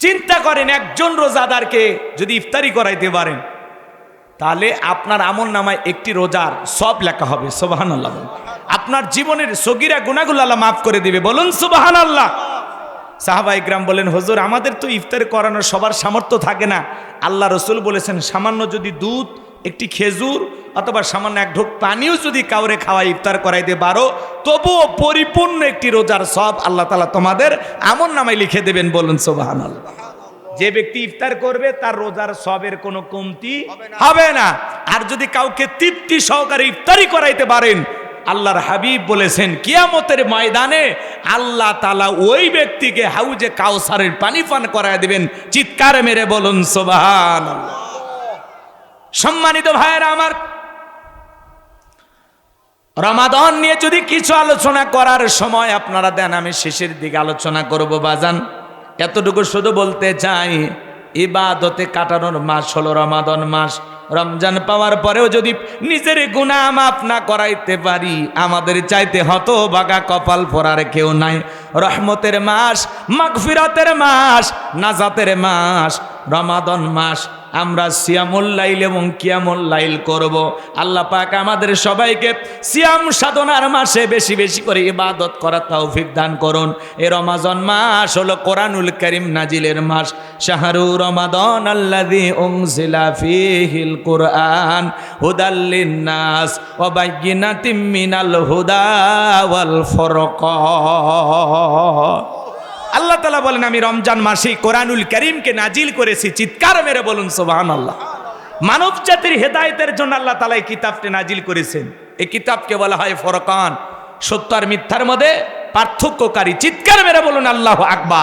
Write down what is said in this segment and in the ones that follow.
চিন্তা করেন একজন রোজাদারকে যদি ইফতারি করাইতে পারেন, তাহলে আপনার আমল নামায় একটি রোজার সব লেখা হবে সোবাহান আল্লাহ আপনার জীবনের সগিরা গুণাগুলো আল্লাহ মাফ করে দিবে, বলুন সোবাহান আল্লাহ সাহাবা ইকরাম বলেন, হজুর, আমাদের তো ইফতার করানোর সবার সামর্থ্য থাকে না। আল্লাহ রসুল বলেছেন, সামান্য যদি দুধ একটি খেজুর অথবা সামান্য এক ঢোক পানিও যদি কাউরে খাওয়া ইফতার করাইতে পারো তবুও পরিপূর্ণ একটি রোজার সব আল্লাহ তালা তোমাদের আমন নামে লিখে দেবেন বলুন সোবাহান আল্লাহ যে ব্যক্তি ইফতার করবে তার রোজার সবের কোনো কমতি হবে না। আর যদি কাউকে তৃপ্তি সহকারে ইফতারি করাইতে পারেন আল্লাহর হাবিব বলেছেন কিয়ামতের ময়দানে আল্লাহ তালা ওই ব্যক্তিকে হাউজে কাউসারের পানি পান করায় দিবেন। চিৎকার মেরে বলুন সোবাহান সম্মানিত ভাইয়েরা আমার, রমাদন নিয়ে যদি কিছু আলোচনা করার সময় আপনারা দেন, আমি শেষের দিকে আলোচনা করব বাজান। এতটুকু শুধু বলতে চাই, ইবাদতে কাটানোর মাস হলো রমাদন মাস। রমজান পাওয়ার পরেও যদি নিজের গুণা মাফ না করাইতে পারি, আমাদের চাইতে হত বাগা কপাল পরার কেউ নাই। রহমতের মাস, মাগফিরাতের মাস, নাজাতের মাস রমাদন মাস, আমরা সিয়ামুল লাইল এবং কিয়ামুল লাইল করব। আল্লাহ পাক আমাদের সবাইকে সিয়াম সাধনার মাসে বেশি বেশি করে ইবাদত করার তৌফিক দান করুন। এ রমাজন মাস হলো কোরআনুল করিম নাজিলের মাস। শাহরু রমাদন উনজিলা ফীহিল কুরআন হুদাল্লিন নাস ওয়া বাইয়িনাতিম মিনাল হুদা ওয়াল ফুরকান। আল্লাহ তালা বলেন, আমি রমজান মাসে কোরআনুল করিমকে নাজিল করেছি। চিৎকার মেরে বলুন সোবাহান আল্লাহ মানব জাতির হেদায়তের জন্য আল্লাহ তালা এই কিতাবটি নাজিল করেছেন। এই কিতাবকে বলা হয় ফরকান। সত্য আর মিথ্যার মধ্যে পার্থক্যকারী। চিৎকার মেরে বলুন, আল্লাহ আকবা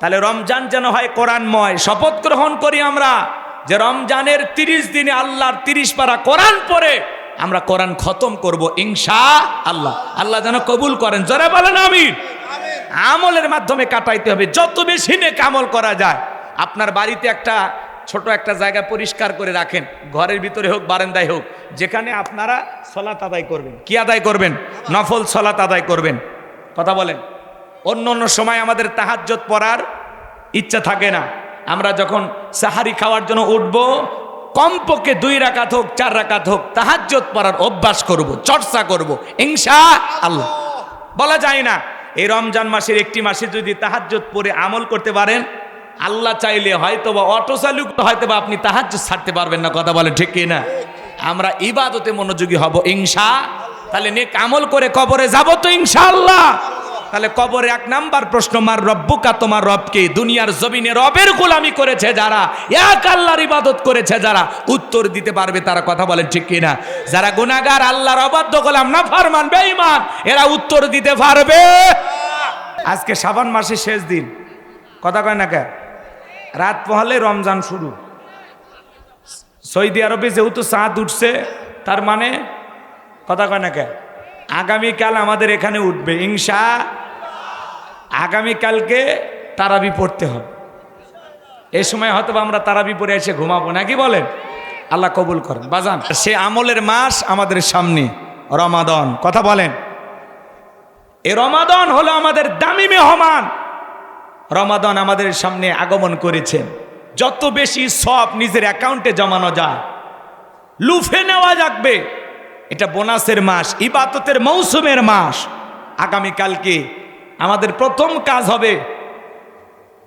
তাহলে রমজান যেন হয় কোরআনময়। শপথ গ্রহণ করি আমরা যে রমজানের তিরিশ দিনে আল্লাহর তিরিশ পারা কোরআন পরে আমরা কোরআন খতম করব ইনশা আল্লাহ। আল্লাহ যেন কবুল করেন। জরা বলেন, আমিন। আমলের মাধ্যমে কাটাইতে হবে। যত বেশি নেক আমল করা যায়, আপনার বাড়িতে একটা ছোট একটা জায়গা পরিষ্কার করে রাখেন, ঘরের ভিতরে হোক, বারান্দায় হোক, যেখানে আপনারা সলাত আদায় করবেন। কি আদায় করবেন? নফল সলাত আদায় করবেন। কথা বলেন। অন্য অন্য সময় আমাদের তাহাজ্জত পড়ার ইচ্ছা থাকে না। আমরা যখন সাহারি খাওয়ার জন্য উঠব, কমপক্ষে দুই রাকাত হোক, চার রাকাত হোক তাহাজ্জত পড়ার অভ্যাস করব, চর্চা করব। ইনশা আল্লাহ বলা যায় না। এই রমজান মাসের একটি মাসে যদি তাহাজ্জত পরে আমল করতে পারেন, আল্লাহ চাইলে হয়তো বা অটো চালু হয়তো বা আপনি তাহাজ্জত ছাড়তে পারবেন না, কথা বলে ঠিক না আমরা ইবাদতে মনোযোগী হব ইংসা তাহলে নেক আমল করে কবরে যাব তো ইনশাআল্লাহ। তাহলে কবরে এক নাম্বার প্রশ্ন, মার রব্বুকা, তোমার রবকে দুনিয়ার জমিনে রবের গোলামি করেছে যারা, এক আল্লাহর ইবাদত করেছে যারা, উত্তর দিতে পারবে তারা কথা বলেন ঠিক কিনা? যারা গুনাগার আল্লাহর অবাধ্য গোলাম না ফারমান বেঈমান, এরা উত্তর দিতে পারবে। আজকে সাবান মাসের শেষ দিন। কথা কয় না কে? রাত পহলে রমজান শুরু। সৌদি আরবে যেহেতু চাঁদ উঠছে, তার মানে কথা কয় না কে? আগামীকাল আমাদের এখানে উঠবে ইংসা আগামীকালকে তারাবি পড়তে হবে। এই সময় হয়তো আমরা তারাবি পরে এসে ঘুমাবো, নাকি বলেন? আল্লাহ কবুল করেন। বাজান, সে আমলের মাস আমাদের সামনে, রমাদন। কথা বলেন। এ রমাদন হলো আমাদের দামি মেহমান। রমাদন আমাদের সামনে আগমন করেছেন। যত বেশি সব নিজের অ্যাকাউন্টে জমানো যায়, লুফে নেওয়া যাকবে এটা বোনাসের মাস ইবাদতের মৌসুমের মাস। আগামীকালকে আমাদের প্রথম কাজ হবে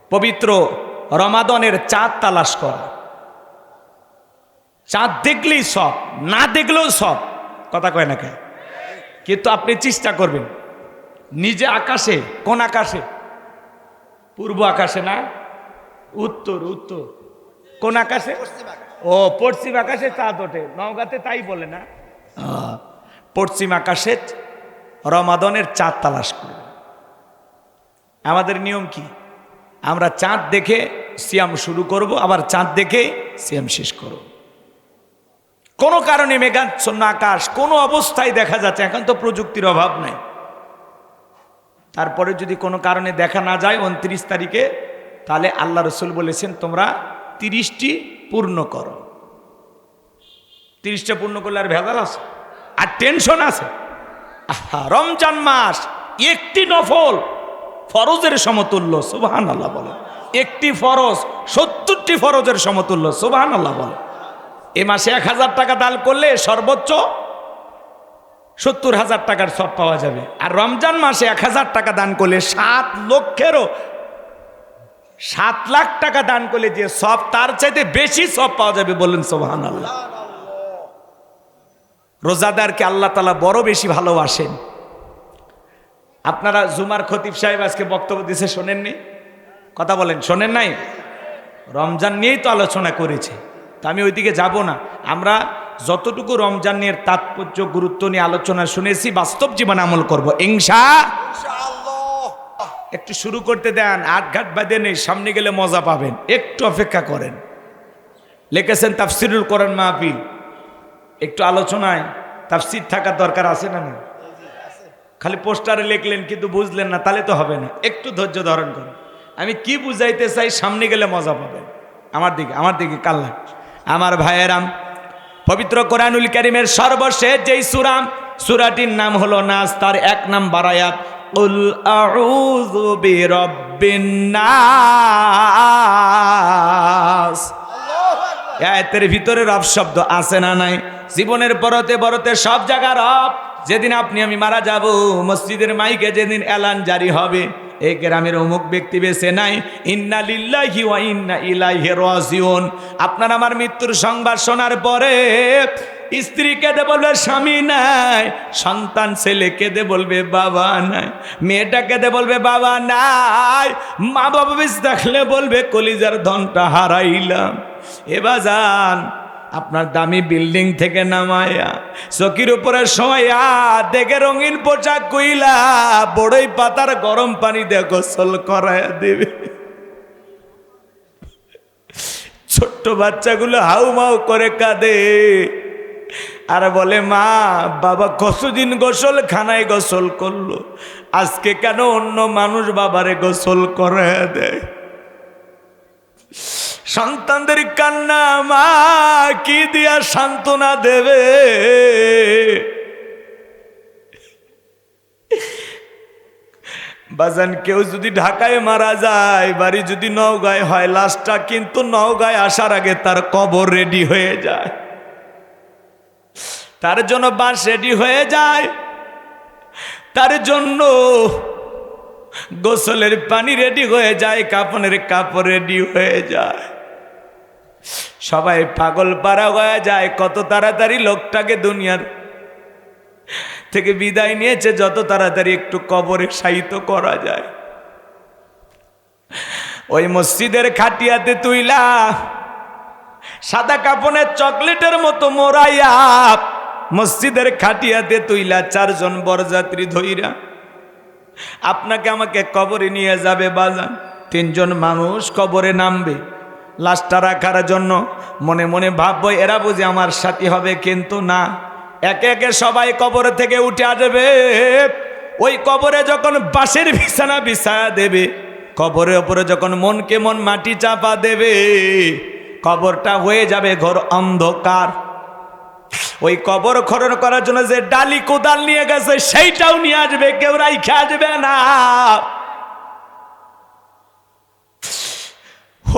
পবিত্র রমাদনের চাঁদ তালাশ করা। চাঁদ দেখলেই সব না দেখলেও সব। কথা কয় না কে কিন্তু আপনি চেষ্টা করবেন। নিজে আকাশে কোন আকাশে? পূর্ব আকাশে না? উত্তর উত্তর। কোন আকাশে। ও পশ্চিম আকাশে চাঁদ ওঠে। নওগাঁতে তাই বলে না? পশ্চিম আকাশে রমাদনের চাঁদ তালাশ করবে। আমাদের নিয়ম কি? আমরা চাঁদ দেখে সিয়াম শুরু করব, আবার চাঁদ দেখে সিয়াম শেষ করব। কোনো কারণে মেঘাচ্ছন্ন আকাশ, কোনো অবস্থায় দেখা যাচ্ছে এখন তো প্রযুক্তির অভাব নাই। তারপরে যদি কোনো কারণে দেখা না যায় উনত্রিশ তারিখে, তাহলে আল্লাহ রসুল বলেছেন, তোমরা তিরিশটি পূর্ণ করো। তিরিশটা পূর্ণ করলে আর ভেজাল আছে? আর টেনশন আছে? আহা, রমজান মাস একটি নফল ফরজের সমতুল্য সুবহান আল্লাহ বলে একটি ফরজ সত্তরটি ফরজের সমতুল্য সুবাহান আল্লাহ বলে এ মাসে এক হাজার টাকা দান করলে সর্বোচ্চ সত্তর হাজার টাকার সব পাওয়া যাবে। আর রমজান মাসে এক হাজার টাকা দান করলে সাত লক্ষেরও সাত লাখ টাকা দান করলে যে সব তার চাইতে বেশি সব পাওয়া যাবে বললেন সোহান আল্লাহ রোজাদারকে আল্লাহ তালা বড় বেশি ভালোবাসেন। আপনারা জুমার খতিব সাহেব আজকে বক্তব্য দিছে, শোনেননি? কথা বলেন, শোনেন নাই? রমজান নিয়েই তো আলোচনা করেছে। তা আমি ওইদিকে যাব না। আমরা যতটুকু রমজান নিয়ে তাৎপর্য, গুরুত্ব নিয়ে আলোচনা শুনেছি, বাস্তব জীবন আমল করব। ইংসা একটু শুরু করতে দেন, আট ঘাট বাদে নেই, সামনে গেলে মজা পাবেন। একটু অপেক্ষা করেন। লিখেছেন তাফসিরুল করেন মাহফিল। একটু আলোচনায় তাফসির থাকার দরকার আছে না না খালি পোস্টারে লিখলেন কিন্তু বুঝলেন না, তাহলে তো হবে না। একটু ধৈর্য ধারণ করুন। আমি কি বুঝাইতে চাই সামনে গেলে মজা পাবেন। আমার দিকে আমার দিকে কাল্লা আমার ভাইয়েরাম পবিত্র কোরআনুল করিমের সর্বশেষ যেই সুরাম সুরাটির নাম হলো নাস, তার এক নাম বারায়াত উল আউযু বিরাব্বিন নাস। আয়াতের ভিতরে রব শব্দ আছে না নাই? জীবনের পরতে বরতে সব জায়গা রব। যেদিন আপনি আমি মারা যাব, মসজিদের মাইকে যেদিন এলান জারি হবে, এই গ্রামের অমুক ব্যক্তি বেছে নাই। ইন্না লিল্লাহি ওয়া ইন্না ইলাইহি রাজিউন। আপনার আমার মৃত্যুর সংবাদ শোনার পরে স্ত্রী কেঁদে বলবে, স্বামী নাই। সন্তান, ছেলে কেঁদে বলবে, বাবা নাই। মেয়েটা কেঁদে বলবে, বাবা নাই। মা বাবা বেশ দেখলে বলবে, কলিজার ধনটা হারাইলাম। এবার আপনার দামি বিল্ডিং থেকে নামায়া, চকির উপরে শোয়া দেখে রঙিন পোশাক কইলা, বড়ই পাতার গরম পানি দিয়ে গোসল করায়া দেবে। ছোট্ট বাচ্চাগুলো হাউ মাউ করে কাঁদে। আর বলে, মা, বাবা কতদিন গোসল খানায় গোসল করল? আজকে কেন অন্য মানুষ বাবারে গোসল করে দেয়? সন্তানদের কান্না মা, কি দিয়া সান্ত্বনা দেবে? বাজান, কেউ যদি ঢাকায় মারা যায়, বাড়ি যদি নওগাঁয় হয়, লাশটা কিন্তু নওগাঁয় আসার আগে তার কবর রেডি হয়ে যায়। তার জন্য বাস রেডি হয়ে যায়। তার জন্য গোসলের পানি রেডি হয়ে যায়, কাপনের কাপড় রেডি হয়ে যায়। সবাই পাগল পাড়া হয়ে যায়, কত তাড়াতাড়ি লোকটাকে দুনিয়ার থেকে বিদায় নিয়েছে, যত তাড়াতাড়ি একটু কবরে সাহিত্য করা যায়। ওই মসজিদের খাটিয়াতে তুইলা সাদা কাপনের চকলেটের মতো মোরাইয়া মসজিদের খাটিয়াতে তুইলা চারজন বরযাত্রী ধইরা। আপনাকে আমাকে কবরে নিয়ে যাবে বাজান, তিনজন মানুষ কবরে নামবে। লাশটা রাখার জন্য মনে মনে ভাববো, এরা বুঝে আমার সাথী হবে কিন্তু না। একে একে সবাই কবর থেকে উঠে আসবে। ওই কবরে যখন বাঁশের বিছানা বিছায়া দেবে, কবরের ওপরে যখন মনকে মন মাটি চাপা দেবে, কবরটা হয়ে যাবে ঘর অন্ধকার। ওই কবর খনন করার জন্য যে ডালি কোদাল নিয়ে গেছে, সেইটাও নিয়ে আসবে, কেউ রাইখে আসবে না।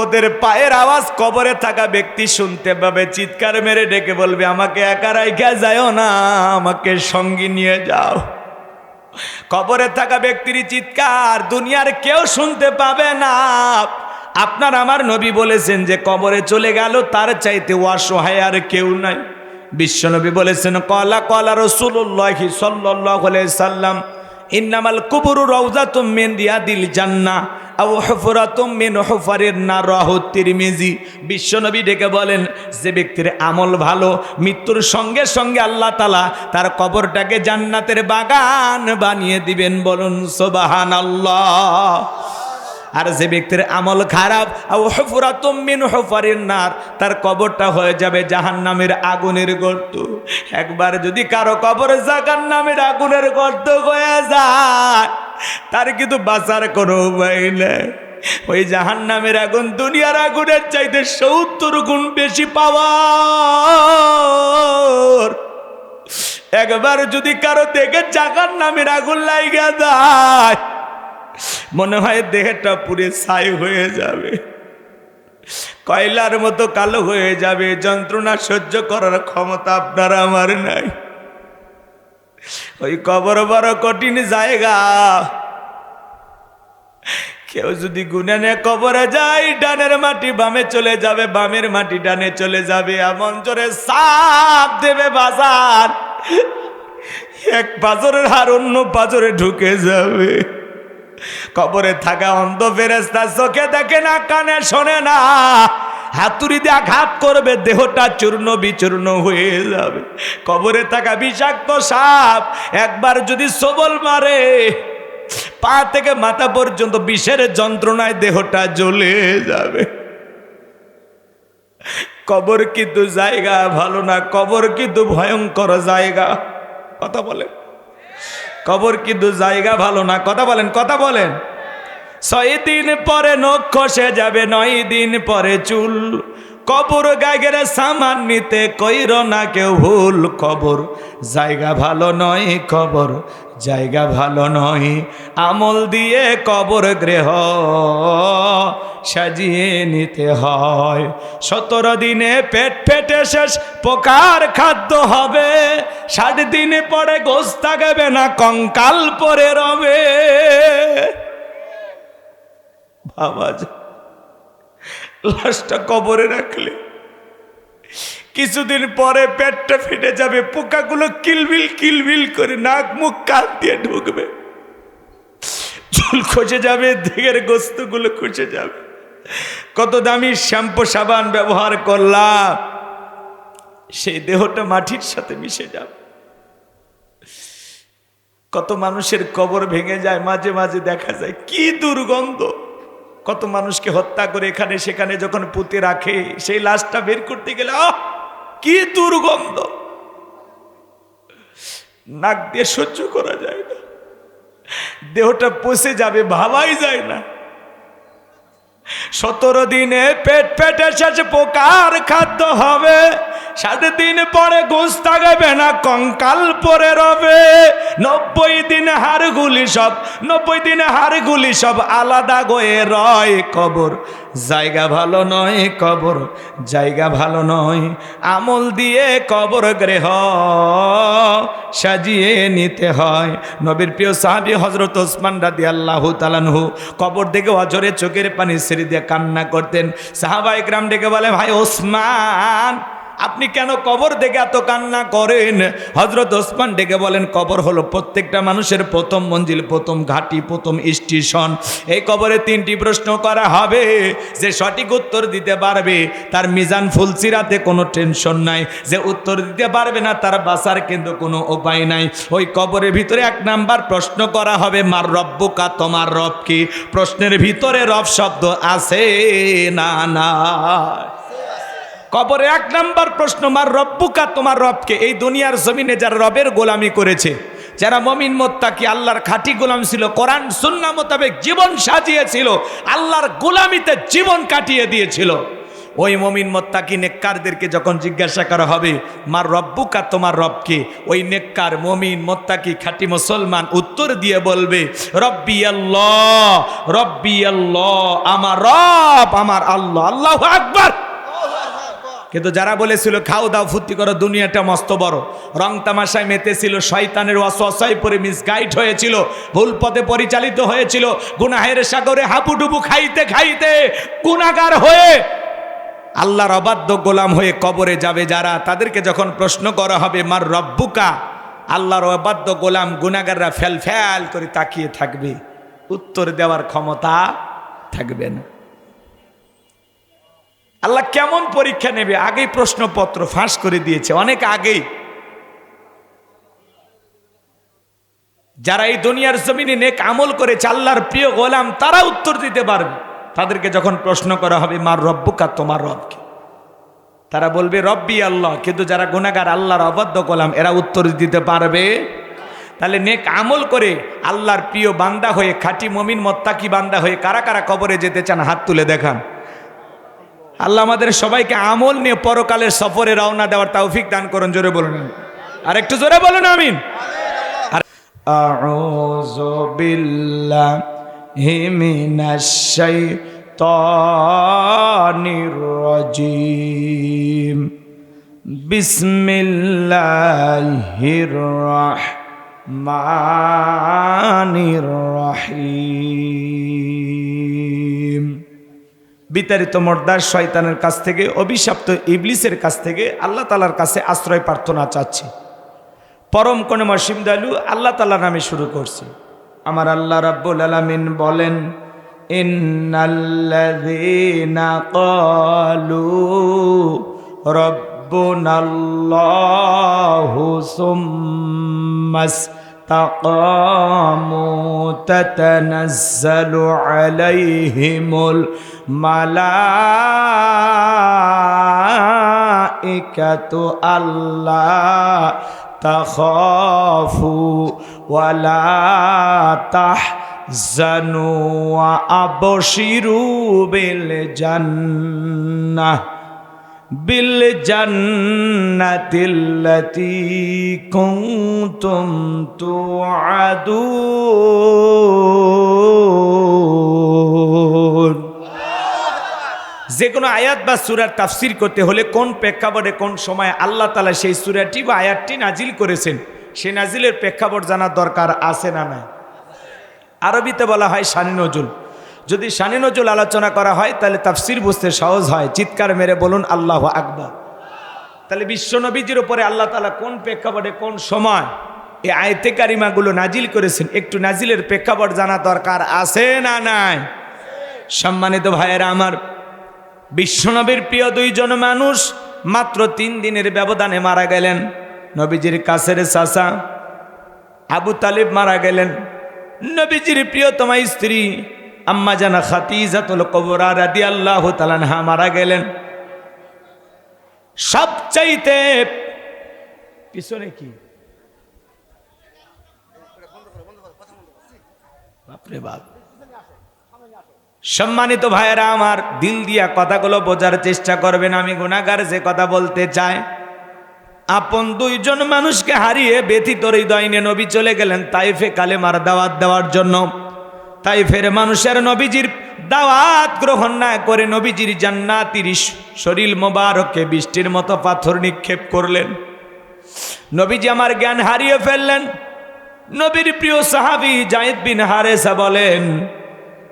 ওদের পায়ের আওয়াজ কবরে থাকা ব্যক্তি শুনতে পাবে, চিৎকার মেরে ডেকে বলবে, আমাকে একা রাইখা যাও না, আমাকে সঙ্গী নিয়ে যাও। কবরে থাকা ব্যক্তির চিৎকার দুনিয়ার কেউ শুনতে পাবে না। আপনার আমার নবী বলেছেন যে, কবরে চলে গেল, তার চাইতে অসহায় আর কেউ নাই। বিশ্বনবী বলেছেন, কলা কলা রসুল্লাহ সাল্লাহ সাল্লাম, ইন্নামাল কুবুরু রৌজা মিন রিয়াদিল জান্নাহ। আও মিন বিশ্বনবী ডেকে বলেন, যে ব্যক্তির আমল ভালো, মৃত্যুর সঙ্গে সঙ্গে আল্লাহ তালা তার কবরটাকে জান্নাতের বাগান বানিয়ে দিবেন বলুন সোবাহান আল্লাহ আর যে ব্যক্তির আমল খারাপ নার, তার কবরটা হয়ে যাবে জাহান নামের আগুনের গর্ত। একবার যদি কারও কবর জাহান নামের আগুনের গর্ত হয়ে যায় তার কিন্তু বাঁচার কোনো উপায় নেই। ওই জাহান নামের আগুন দুনিয়ার আগুনের চাইতে সত্তর গুণ বেশি পাওয়ার একবার যদি কারও দেখে জাহান নামের আগুন লাইগা দেয়, মনে হয় দেহটা পুরে ছাই হয়ে যাবে। কয়লার মতো কালো হয়ে যাবে, যন্ত্রণা সহ্য করার ক্ষমতা আপনার আমার নাই। ওই কবর বড় কঠিন জায়গা। কেউ যদি গুনে নে কবরে যায়, ডানের মাটি বামে চলে যাবে, বামের মাটি ডানে চলে যাবে, এমন জোরে সাপ দেবে বাজার। এক পাজরের হার অন্য পাজরে ঢুকে যাবে। কবরে থাকা অন্ধ ফেরেস্তা চোখে দেখে না, কানে শোনে না। হাতুড়ি দিয়ে আঘাত করবে, দেহটা চূর্ণ বিচূর্ণ হয়ে যাবে। কবরে থাকা বিষাক্ত সাপ একবার যদি সবল মারে, পা থেকে মাথা পর্যন্ত বিষের যন্ত্রণায় দেহটা জ্বলে যাবে। কবর কিন্তু জায়গা ভালো না, কবর কিন্তু ভয়ঙ্কর জায়গা। কথা বলেন। কবর কিন্তু জায়গা ভালো না, কথা বলেন কথা বলেন। ছয় দিন পরে নখ খসে যাবে, নয় দিন পরে চুল। কবর গাগের সামান নিতে কইর না কেউ ভুল কবর জায়গা ভালো নয় কবর জায়গা ভালো নয়। আমল দিয়ে কবর গৃহ সাজিয়ে নিতে হয়। সতেরো দিনে পেট ফেটে শেষ, পোকার খাদ্য হবে। ষাট দিনে পরে গোস থাকবে না, কঙ্কাল পরে রবে। বাবা যায় লাশটা কবরে রাখলে। কিছুদিন পরে পেটটা ফেটে যাবে, পোকাগুলো কিলবিল কিলবিল করে নাক মুখ কান দিয়ে ঢুকবে। চুল খসে যাবে, দেহের গোস্তগুলো খসে যাবে। কত দামি শ্যাম্পু সাবান ব্যবহার করলাম, সেই দেহটা মাটির সাথে মিশে যাবে। কত মানুষের কবর ভেঙে যায়, মাঝে মাঝে দেখা যায়, কি দুর্গন্ধ। কত মানুষকে হত্যা করে এখানে সেখানে যখন পুঁতে রাখে, সেই লাশটা বের করতে গেলে কি দুর্গন্ধ। নাক দিয়ে সহ্য করা যায় না। দেহটা পচে যাবে, ভাবাই যায় না। সতেরো দিনে পেট পেটে শেষ পোকার খাদ্য হবে। সাত দিন পরে গোস থাকবে না, কঙ্কাল পরে রবে। নব্বই দিন হাড়গুলি সব, নব্বই দিনে হাড়গুলি সব আলাদা গয়ে রয় কবর। জায়গা ভালো নয় কবর, জায়গা ভালো নয়, আমল দিয়ে কবর গৃহ সাজিয়ে নিতে হয়। নবীর প্রিয় সাহাবি হজরত ওসমান রাদি আল্লাহ তালানহু কবর দেখে অজরে চোখের পানি ছেড়ে দিয়ে কান্না করতেন। সাহাবাই গ্রাম ডেকে বলে, ভাই ওসমান আপনি কেন কবর দেখে এত কান্না করেন? হজরত ওসমান ডেকে বলেন, কবর হলো প্রত্যেকটা মানুষের প্রথম মঞ্জিল, প্রথম ঘাটি, প্রথম স্টেশন। এই কবরে তিনটি প্রশ্ন করা হবে। যে সঠিক উত্তর দিতে পারবে, তার মিজান ফুলসিরাতে কোনো টেনশন নাই। যে উত্তর দিতে পারবে না, তার বাসার কিন্তু কোনো উপায় নাই। ওই কবরের ভিতরে এক নাম্বার প্রশ্ন করা হবে, মার রব্বুকা, তোমার রব কি? প্রশ্নের ভিতরে রব শব্দ আছে না না কবরে এক নাম্বার প্রশ্ন, মার রব্বুকা? তোমার রবকে। এই দুনিয়ার জমিনে যারা রবের গোলামি করেছে, যারা মমিন মোত্তাকি, আল্লাহর খাঁটি গোলাম ছিল, কোরআন, সুন্না মোতাবেক জীবন সাজিয়েছিল, আল্লাহর গোলামিতে জীবন কাটিয়ে দিয়েছিল। ওই মমিন মোত্তাকি নেককারদেরকে যখন জিজ্ঞাসা করা হবে, মার রব্বুকা তোমার রবকে? ওই নেককার মমিন মোত্তাকি, খাঁটি মুসলমান উত্তর দিয়ে বলবে, রব্বি আল্লাহ রব্বি আল্লাহ, আমার রব, আমার আল্লাহ আল্লাহ আকবার। কিন্তু যারা বলেছিল, খাও দাও, ফুর্তি করো, দুনিয়াটা মস্ত বড়। রং তামাশায় মেতেছিল, শয়তানের অসহায় পরে মিসগাইড হয়েছিল, ভুল পথে পরিচালিত হয়েছিল, গুনাহের সাগরে হাপুডুবু খাইতে খাইতে গুনাগার হয়ে আল্লাহর অবাধ্য গোলাম হয়ে কবরে যাবে যারা। তাদেরকে যখন প্রশ্ন করা হবে, মার রব্বুকা? আল্লাহর অবাধ্য গোলাম গুনাগাররা ফ্যাল ফ্যাল করে তাকিয়ে থাকবে। উত্তর দেওয়ার ক্ষমতা থাকবে না। আল্লাহ কেমন পরীক্ষা নেবে? আগেই প্রশ্নপত্র ফাঁস করে দিয়েছে, অনেক আগেই। যারা এই দুনিয়ার জমিনে নেক আমল করেছে, আল্লাহর প্রিয় গোলাম, তারা উত্তর দিতে পারবে। তাদেরকে যখন প্রশ্ন করা হবে, মার রব্বুকা, তোমার রবকে? তারা বলবে, রব্বি আল্লাহ। কিন্তু যারা গুণাগার আল্লাহর অবাধ্য গোলাম, এরা উত্তর দিতে পারবে? তাহলে নেক আমল করে আল্লাহর প্রিয় বান্দা হয়ে, খাঁটি মমিন, মত্তাকি বান্দা হয়ে কারা কারা কবরে যেতে চান, হাত তুলে দেখান। আল্লাহ আমাদের সবাইকে আমল নিয়ে পরকালের সফরে রওনা দেওয়ার তৌফিক দান করুন জোরে বলুন আর একটু জোরে বলুন আমিন আর- আউযু বিল্লাহি من الشيطان الرجيم بسم الله الرحمن الرحيم বিতাড়িত মর্দার শয়তানের কাছ থেকে, অভিশপ্ত ইবলিসের কাছ থেকে আল্লাহ তালার কাছে আশ্রয় প্রার্থনা চাচ্ছি। পরম কোনে মসিম দালু আল্লাহ তালার নামে শুরু করছি। আমার আল্লাহ রাব্বুল আলামিন বলেন, ইন্নাল্লাযীনা ক্বালু রাব্বুনাল্লাহু استقاموا تتنزل عليهم الملائكة ألا تخافوا ولا تحزنوا وأبشروا بالجنة بالجنة التي كنتم توعدون যে কোনো আয়াত বা সুরার তাফসির করতে হলে কোন প্রেক্ষাপটে কোন সময় আল্লাহ তালা সেই সুরাটি বা আয়াতটি নাজিল করেছেন সেই নাজিলের প্রেক্ষাপট জানার দরকার আছে না নাই আরবিতে বলা হয় শানি নজুল যদি শানি নজুল আলোচনা করা হয়, তাহলে তাফসির বুঝতে সহজ হয়। চিৎকার মেরে বলুন, আল্লাহ আকবর। তাহলে বিশ্বনবীজির উপরে আল্লাহ তালা কোন প্রেক্ষাপটে কোন সময় এই আয়তে কারিমাগুলো নাজিল করেছেন? একটু নাজিলের প্রেক্ষাপট জানা দরকার আছে না নাই? সম্মানিত ভাইয়েরা, আমার বিশ্বনবীর প্রিয় দুইজন মানুষ মাত্র তিন দিনের ব্যবধানে মারা গেলেন। নবীজির কাছের চাষা আবু তালিব মারা গেলেন। নবীজির প্রিয়তমা স্ত্রী আম্মা জানা খাতিজাতুল কবরা রাদি আল্লাহ তালানহা মারা গেলেন। সবচাইতে পিছনে কি? বাপরে বাপ। সম্মানিত ভাইয়েরা, আমার দিল দিয়া কথাগুলো বোঝার চেষ্টা করবেন। আমি গুণাগার যে কথা বলতে চাই, আপন দুইজন মানুষকে হারিয়ে ব্যথিত হৃদয় নিয়ে নবী চলে গেলেন তাইফে কালেমার দাওয়াত দেওয়ার জন্য। তাইফের মানুষের নবীজির দাওয়াত গ্রহণ না করে নবীজির জান্নাতির শরীর মোবারকে বৃষ্টির মতো পাথর নিক্ষেপ করলেন। নবীজি আমার জ্ঞান হারিয়ে ফেললেন। নবীর প্রিয় সাহাবি জাহিদ বিন হারেসা বলেন,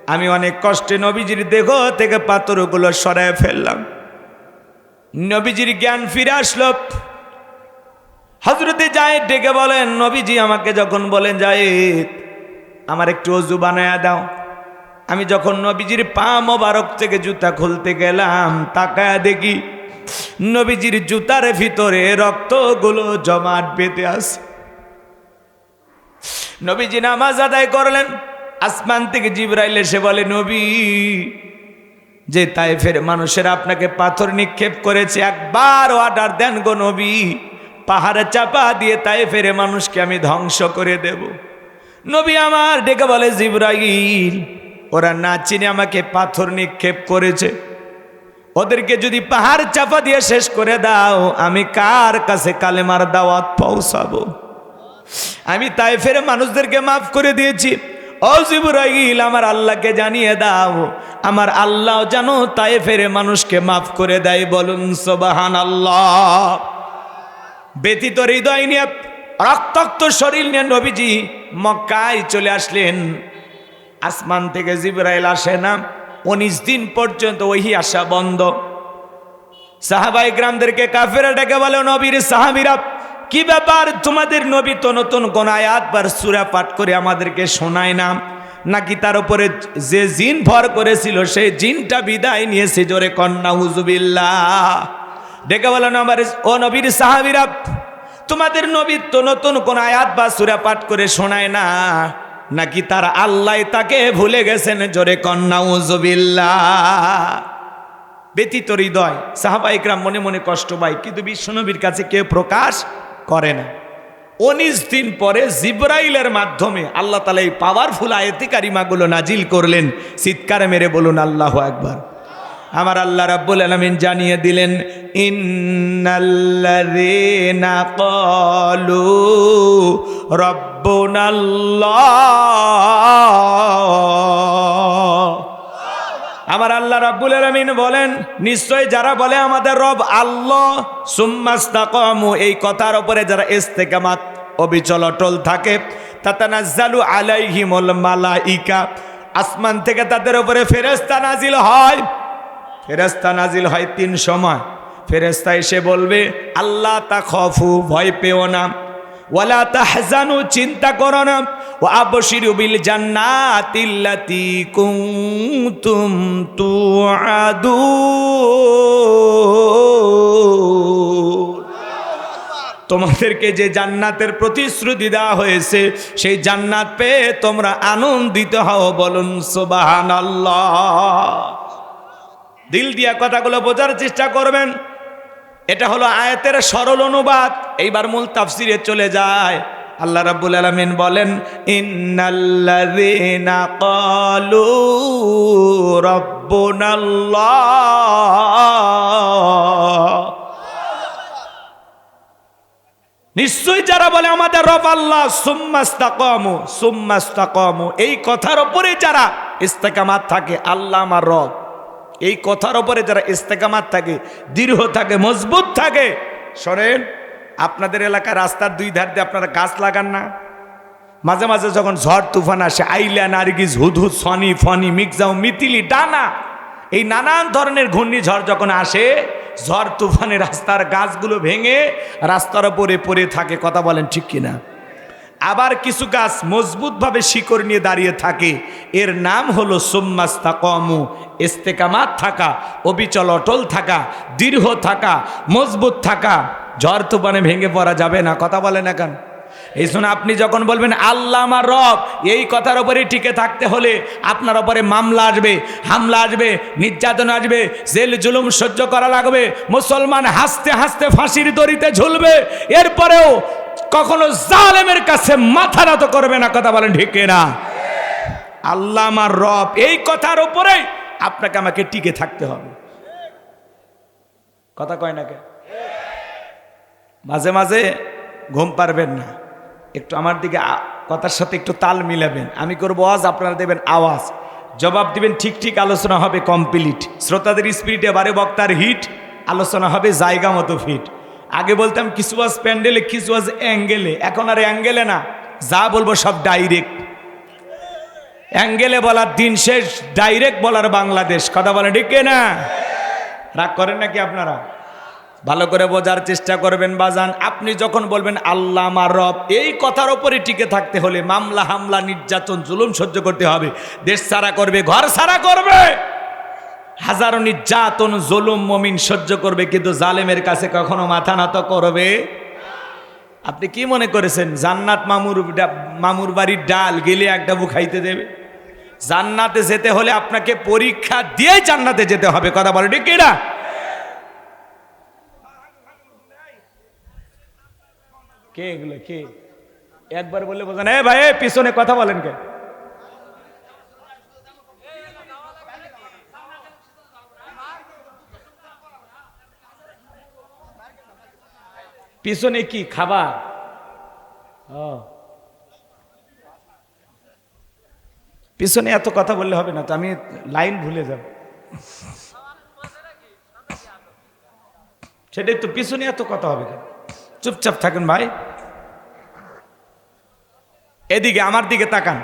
আমি অনেক কষ্টে নবীজির দেহ থেকে পাথরগুলো সরায় ফেললাম। নবীজির জ্ঞান ফিরে আসলো। হজরতে জায়েদ ডেকে বলেন, নবীজি আমাকে যখন বলেন জায়েদ আমার একটু অজু বানায়া দাও। আমি যখন নবীজির পা মোবারক থেকে জুতা খুলতে গেলাম, তাকায়া দেখি নবীজির জুতার ভিতরে রক্তগুলো জমাট বেঁধে আছে। নবীজি নামাজ আদায় করলেন। আসমান থেকে জিবরাইল এসে বলে, নবী, যে তাইফের মানুষের আপনাকে পাথর নিক্ষেপ করেছে, একবার অর্ডার দেন গো নবী। পাহাড়ে চাপা দিয়ে তাইফের মানুষকে আমি ধ্বংস করে দেব। নবী আমার ডেকে বলে, জিবরাইল, ওরা না চিনে আমাকে পাথর নিক্ষেপ করেছে। ওদেরকে যদি পাহাড় চাপা দিয়ে শেষ করে দাও, আমি কার কাছে কালেমার দাওয়াত পৌঁছাবো? আমি তাই ফেরে মানুষদেরকে মাফ করে দিয়েছি। ও জিবরাইল, আমার আল্লাহকে জানিয়ে দাও, আমার আল্লাহ জানো তাই ফেরে মানুষকে মাফ করে দেয় বলুন সোবাহান আল্লাহ ব্যতীত হৃদয় নিয়ে, রক্তাক্ত শরীর নিয়ে নবীজি মক্কায় চলে আসলেন। আসমান থেকে জিবরাইল আসে না। উনিশ দিন পর্যন্ত ওই আসা বন্ধ। সাহাবাই গ্রামদেরকে কাফেরা ডেকে বলে, নবীর সাহাবিরা, কি ব্যাপার? তোমাদের নবী তো নতুন আয়াত বার সুরা পাঠ করে আমাদেরকে শোনায় না। নাকি তার উপরে যে জিন ভর করেছিল, সেই জিনটা বিদায় নিয়েছে জোরে কন্যা হুজুবিল্লা ডেকে বলেন আমার ও নবীর সাহাবিরা তোমাদের নবী তো নতুন কোন আয়াত বা সুরা পাঠ করে শোনায় না। নাকি তার আল্লাহ তাকে ভুলে গেছেন? জোরে কন্যা হুজুবিল্লা ব্যতীত হৃদয়। সাহাবাইকরাম মনে মনে কষ্ট পায়, কিন্তু বিশ্বনবীর কাছে কেউ প্রকাশ করে না। উনিশ দিন পরে জিব্রাইলের মাধ্যমে আল্লাহ তালা এই পাওয়ারফুল আয়তি কারিমাগুলো নাজিল করলেন। চিৎকারে মেরে বলুন, আল্লাহ একবার আমার আল্লাহ রাব্বুল আলামিন জানিয়ে দিলেন, ইন্নাল্লাযীনা ক্বালু রাব্বুনাল্লাহ। আমার আল্লাহ রাব্বুল আলামিন বলেন নিশ্চয় যারা বলে আমাদের রব আল্লাহ সুম্মাস্তাকামু এই কথার উপরে যারা ইস্তেকামাত অবিচল অটল থাকে, তাতানাজ্জালু আলাইহিমুল মালাইকা, আসমান থেকে তাদের উপরে ফেরেশতা নাজিল হয়। ফেরেশতা নাজিল হয় তিন সময়। ফেরেশতা এসে বলবে, আল্লাহ তা খফু, ভয় পেও না। ওয়ালা তাহজানু, চিন্তা করো না। ও আবশিরু বিল জান্নাতিল্লাতি কুনতুম তুআদুন। তোমাদেরকে যে জান্নাতের প্রতিশ্রুতি দেওয়া হয়েছে, সেই জান্নাত পেয়ে তোমরা আনন্দিত হও বলুন সুবাহান দিল দিয়া কথাগুলো বোঝার চেষ্টা করবেন। এটা হলো আয়াতের সরল অনুবাদ। এইবার মূল তাফসিরে চলে যায়। আল্লাহ রাব্বুল আলামিন বলেন, ইন্নাল্লাযীনা ক্বালু রাব্বুনাল্লাহ। নিশ্চয়ই যারা বলে, আমাদের রব আল্লাহ সুম্মাস্তাকামু সুম্মাস্তাকামু এই কথার উপরে যারা ইস্তেকামাত থাকে, আল্লাহ আমার রব। এই কথার উপরে যারা ইস্তেকামাত থাকে, দৃঢ় থাকে, মজবুত থাকে, শোনেন, আপনাদের এলাকার রাস্তার দুই ধার দিয়ে আপনারা গাছ লাগান না। মাঝে মাঝে যখন ঝড় তুফান আসে, আইলা, নার্গিস, হুদহুদ, সনি, ফনি মিকজাও মিতিলি, ডানা, এই নানান ধরনের ঘূর্ণিঝড় যখন আসে, ঝড় তুফানে রাস্তার গাছগুলো ভেঙে রাস্তার উপরে পড়ে থাকে, কথা বলেন ঠিক কিনা? আবার কিছু গাছ মজবুতভাবে শিকড় নিয়ে দাঁড়িয়ে থাকে। এর নাম হলো সোম্মাস্তা কমু ইস্তেকামাত থাকা, অবিচল অটল থাকা দীর্ঘ থাকা, মজবুত থাকা। ঝড় তুফানে ভেঙে পড়া যাবে না, কথা বলেন এখন এই শুনে আপনি যখন বলবেন, আল্লাহ আমার রব এই কথার উপরে টিকে থাকতে হলে আপনার উপরে মামলা আসবে, হামলা আসবে, নির্যাতন আসবে, জেল জুলুম সহ্য করা লাগবে, মুসলমান হাসতে হাসতে ফাঁসির দড়িতে ঝুলবে। এরপরেও কখনো জালেমের কাছে মাথা নত করবে না, কথা বলেন ঠিক না আল্লাহ আমার রব, এই কথার উপরেই আপনাকে আমাকে টিকে থাকতে হবে। কথা কয় না কে? মাঝে মাঝে ঘুম পারবেন না। একটু আমার দিকে কথার সাথে একটু তাল মিলাবেন। আমি করব আওয়াজ, আপনারা দেবেন আওয়াজ। জবাব দিবেন, ঠিক ঠিক আলোচনা হবে কমপ্লিট শ্রোতাদের স্পিরিটে বারে বক্তার হিট আলোচনা হবে জায়গা মতো ফিট আগে বলতাম কিছু প্যান্ডেলে কিছু অ্যাঙ্গেলে এখন আর অ্যাঙ্গেলে না। যা বলব সব ডাইরেক্ট অ্যাঙ্গেলে বলার দিন শেষ ডাইরেক্ট বলার বাংলাদেশ। কথা বলে ঠিক না? রাগ করেন নাকি আপনারা? ভালো করে বোঝার চেষ্টা করবেন বাজান। আপনি যখন বলবেন, আল্লাহ আমার রব, এই কথার ওপরে টিকে থাকতে হলে মামলা, হামলা, নির্যাতন, জুলুম সহ্য করতে হবে। দেশ সারা করবে, ঘর সারা করবে। হাজারো নির্যাতন, জুলুম, মমিন সহ্য করবে, কিন্তু জালেমের কাছে কখনো মাথা নত করবে? আপনি কি মনে করেছেন, জান্নাত মামুর মামুর বাড়ির ডাল গেলে এক ডাবু খাইতে দেবে? জান্নাতে যেতে হলে আপনাকে পরীক্ষা দিয়ে জান্নাতে যেতে হবে, কথা বলে ঠিক কিনা? কে এগুলো, কে? একবার বললে বোঝেন এ ভাই পিছনে কথা বলেন কে? পিছনে কি খাবার? ও। পিছনে এত কথা বললে হবে না তো, আমি লাইন ভুলে যাব। সেটাই তো পিছনে এত কথা হবে কেন? চুপচাপ থাকুন ভাই। এদিকে, আমার দিকে তাকান।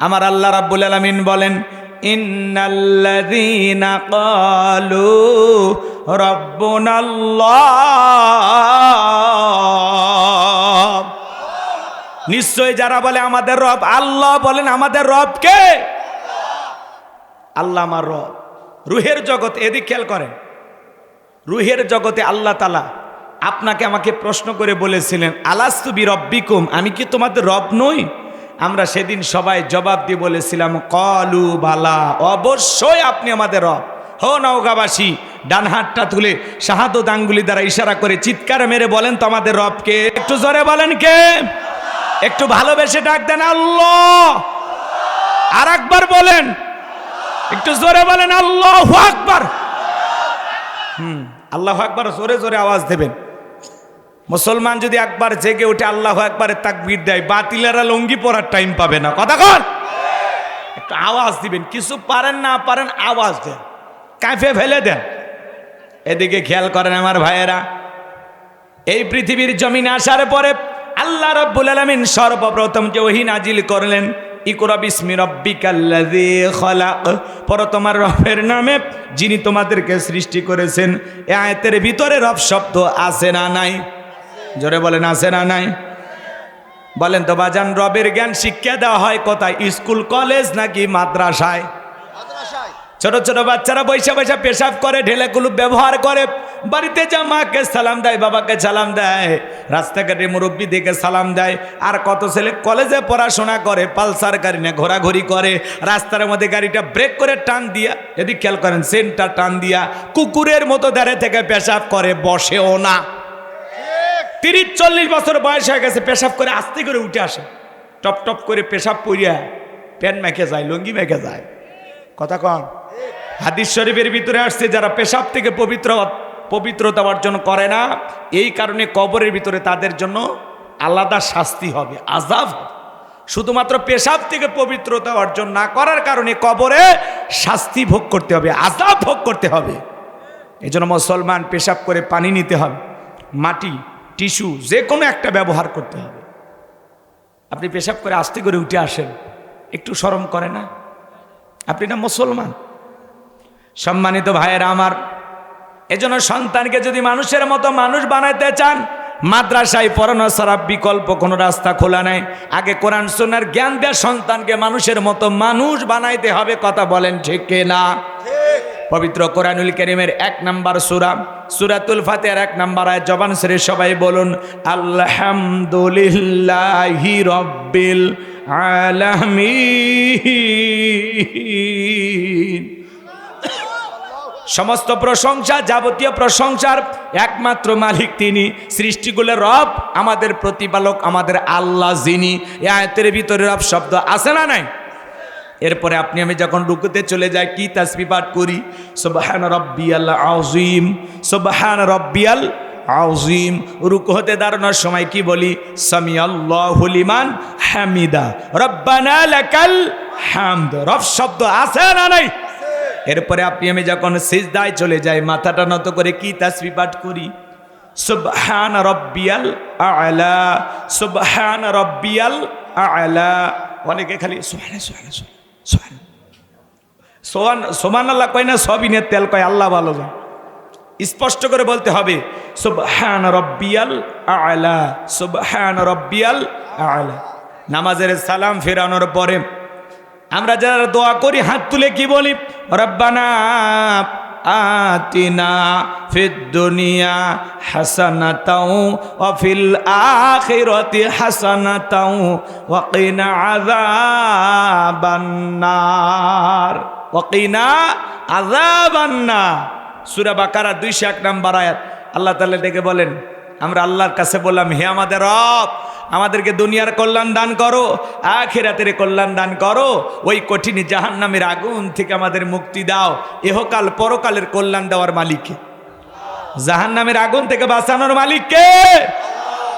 আমার আল্লাহ রাব্বুল আলামিন বলেন, ইন্নাল্লাযীনা ক্বালু রাব্বুনাল্লাহ নিশ্চয় যারা বলে আমাদের রব, আল্লাহ বলেন আমাদের রবকে আল্লাহ আমার রব। রুহের জগৎ, এদিক খেয়াল করেন। রুহের জগতে আল্লাহ তালা আপনাকে আমাকে প্রশ্ন করে বলেছিলেন আলাস্তুবি রব্বিকুম আমি কি তোমাদের রব নই? আমরা সেদিন সবাই জবাব দিয়ে বলেছিলাম, কলু বালা, অবশ্যই আপনি আমাদের রব। হো নওগাবাসী, ডান হাতটা তুলে শাহাদত আঙ্গুলি দ্বারা ইশারা করে চিৎকার মেরে বলেন তো আমাদের রবকে। একটু জোরে বলেন কে? একটু ভালোবেসে ডাক দেন আল্লাহ। আর একবার বলেন। একটু জোরে বলেন আল্লাহ আকবার। হুম, আল্লাহ একবার জোরে জোরে আওয়াজ দেবেন। মুসলমান যদি একবার জেগে উঠে আল্লাহ একবারে তাকবীর দেয়, বাতিলেরা লঙ্গি পরার টাইম পাবে না। কথা কন? একটু আওয়াজ দিবেন। কিছু পারেন না পারেন, আওয়াজ দেন। কাঁফে ফেলে দেন। এদিকে খেয়াল করেন আমার ভাইয়েরা, এই পৃথিবীর জমিনে আসার পরে আল্লাহ রব্বুল আলমিন সর্বপ্রথম যে ওহি নাজিল করলেন পর তোমার রবের নামে যিনি তোমাদেরকে সৃষ্টি করেছেন, এ আয়াতের ভিতরে রব শব্দ আছে না নাই? জোরে বলেন, আছে না নাই? বলেন তো, বাজান, রবের জ্ঞান শিক্ষা দেওয়া হয় কোথায়? স্কুল, কলেজ নাকি মাদ্রাসায়? ছোট ছোট বাচ্চারা বৈশা বৈশা পেশাব করে, ঢেলে কুলুপ ব্যবহার করে। বাড়িতে যা মাকে সালাম দেয়, বাবাকে সালাম দেয়, রাস্তাঘাটে মুরব্বী দিকে সালাম দেয়। আর কত ছেলে কলেজে পড়াশোনা করে, পালসার গাড়ি নিয়ে ঘোরাঘুরি করে, রাস্তার মধ্যে গাড়িটা ব্রেক করে টান দিয়া যদি খেয়াল করেন, সেন্টার টান দিয়া, কুকুরের মতো দাঁড়ে থেকে পেশাব করে, বসেও না। তিরিশ চল্লিশ বছর বয়স হয়ে গেছে, পেশাব করে আস্তে করে উঠে আসে। টপ টপ করে পেশাব পরিয়া, প্যান্ট মেখে যায়, লুঙ্গি মেখে যায়। কথা কন। হাদিস শরীফের ভিতরে আসছে, যারা পেশাব থেকে পবিত্র, পবিত্রতা অর্জন করে না, এই কারণে কবরের ভিতরে তাদের জন্য আলাদা শাস্তি হবে আজাব। শুধুমাত্র পেশাব থেকে পবিত্রতা অর্জন না করার কারণে কবরে শাস্তি ভোগ করতে হবে আজাব ভোগ করতে হবে। এই জন্য মুসলমান পেশাব করে পানি নিতে হবে, মাটি, টিস্যু, যে কোনো একটা ব্যবহার করতে হবে। আপনি পেশাব করে আস্তে করে উঠে আসেন, একটু শরম করে না? আপনি না মুসলমান? সম্মানিত ভাইয়েরা আমার, এজন্য সন্তানকে যদি মানুষের মতো মানুষ বানাইতে চান, মাদ্রাসায় পড়ানো ছাড়া বিকল্প কোনো রাস্তা খোলা নাই। আগে কোরআন সোনার জ্ঞান দেওয়া সন্তানকে মানুষের মতো মানুষ বানাইতে হবে, কথা বলেন ঠিক না? পবিত্র কোরআনুল করিমের এক নাম্বার সুরা, সুরাতুল ফাতেহার এক নাম্বার আয় জবান সেরে সবাই বলুন, আলহামদুলিল্লাহি রব্বিল আলামিন। সমস্ত প্রশংসা, যাবতীয় প্রশংসার একমাত্র মালিক তিনি। সৃষ্টিগুলোর রব, আমাদের প্রতিপালক, আমাদের আল্লাহ যিনি। এ আয়তের ভিতরে রব শব্দ আছে না নাই? এরপরে আপনি, আমি যখন রুকুতে চলে যাই, কি তাসবি পাঠ করি? সোবাহান রব্বিয়াল আজিম সোবাহান রব্বিয়াল আজিম রুকু হতে দাঁড়ানোর সময় কি বলি? সামি আল্লাহুলিমান হামিদা। রব্বানা লাকাল হামদ। রব শব্দ আছে না নাই? এরপরে আপনি আমি যখন সিজদায় চলে যাই, মাথাটা নত করে কি তাসবি পাঠ করি? সুবহান রব্বিয়াল আলা, সুবহান রব্বিয়াল আলা। অনেকে খালি সুবহান সুবহান সুবহান সোহান সোমান আল্লাহ কয় না সবিনের তেল কয়, আল্লাহ ভালো যায় স্পষ্ট করে বলতে হবে, সুবহান রব্বিয়াল আলা, সুবহান রব্বিয়াল আলা। নামাজের সালাম ফেরানোর পরে আমরা যারা দোয়া করি, হাত তুলে কি বলি? রব্বানা আতিনা ফিদ দুনিয়া হাসানাতাও ওয়া ফিল আখিরাতি হাসানাতাও ওয়া কিনা আযাবান নার ওয়া কিনা আযাবান নার সূরা বাকারা 201 নম্বর আয়াত। আল্লাহ তাআলা ডেকে বলেন, আমরা আল্লাহর কাছে বললাম, হে আমাদের রব আমাদেরকে দুনিয়ার কল্যাণ দান করো, আখেরাতের কল্যাণ দান করো, ওই কঠিন জাহান নামের আগুন থেকে আমাদের মুক্তি দাও এহকাল পরকালের কল্যাণ দেওয়ার মালিককে। জাহান নামের আগুন থেকে বাঁচানোর মালিককে।